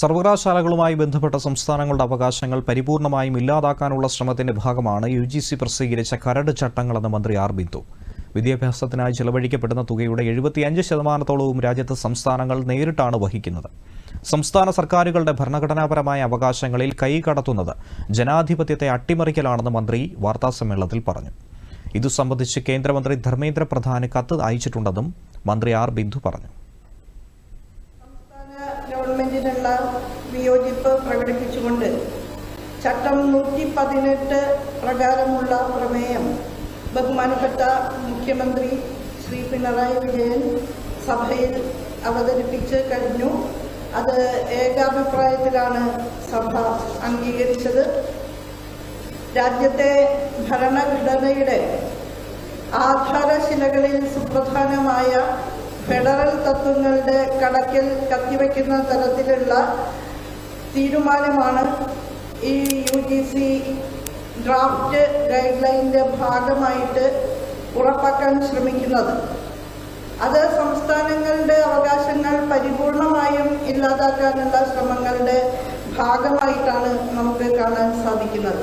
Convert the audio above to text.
സർവകലാശാലകളുമായി ബന്ധപ്പെട്ട സംസ്ഥാനങ്ങളുടെ അവകാശങ്ങൾ പരിപൂർണമായും ഇല്ലാതാക്കാനുള്ള ശ്രമത്തിന്റെ ഭാഗമാണ് യു ജി സി പ്രസിദ്ധീകരിച്ച കരട് ചട്ടങ്ങളെന്ന് മന്ത്രി ആർ ബിന്ദു. വിദ്യാഭ്യാസത്തിനായി ചെലവഴിക്കപ്പെടുന്ന തുകയുടെ എഴുപത്തിയഞ്ച് ശതമാനത്തോളവും രാജ്യത്ത് സംസ്ഥാനങ്ങൾ നേരിട്ടാണ് വഹിക്കുന്നത്. സംസ്ഥാന സർക്കാരുകളുടെ ഭരണഘടനാപരമായ അവകാശങ്ങളിൽ കൈ കടത്തുന്നത് ജനാധിപത്യത്തെ അട്ടിമറിക്കലാണെന്ന് മന്ത്രി വാർത്താസമ്മേളനത്തിൽ പറഞ്ഞു. ഇതു സംബന്ധിച്ച് കേന്ദ്രമന്ത്രി ധർമ്മേന്ദ്ര പ്രധാന് കത്ത് അയച്ചിട്ടുണ്ടെന്നും മന്ത്രി ആർ ബിന്ദു പറഞ്ഞു. ഗവൺമെന്റിനുള്ള വിയോജിപ്പ് പ്രകടിപ്പിച്ചുകൊണ്ട് ചട്ടം നൂറ്റി പതിനെട്ട് പ്രകാരമുള്ള പ്രമേയം ബഹുമാനപ്പെട്ട മുഖ്യമന്ത്രി ശ്രീ പിണറായി വിജയൻ സഭയിൽ അവതരിപ്പിച്ച് കഴിഞ്ഞു. അത് ഏകാഭിപ്രായത്തിലാണ് സഭ അംഗീകരിച്ചത്. രാജ്യത്തെ ഭരണഘടനയുടെ ആധാരശിലകളിൽ സുപ്രധാനമായ ഫെഡറൽ തത്വങ്ങളുടെ കണക്കിൽ കത്തിവെക്കുന്ന തരത്തിലുള്ള തീരുമാനമാണ് ഈ U G C draft guide ലൈനിന്റെ ഭാഗമായിട്ട് ഉറപ്പാക്കാൻ ശ്രമിക്കുന്നത്. അത് സംസ്ഥാനങ്ങളുടെ അവകാശങ്ങൾ പരിപൂർണമായും ഇല്ലാതാക്കാനുള്ള ശ്രമങ്ങളുടെ ഭാഗമായിട്ടാണ് നമുക്ക് കാണാൻ സാധിക്കുന്നത്.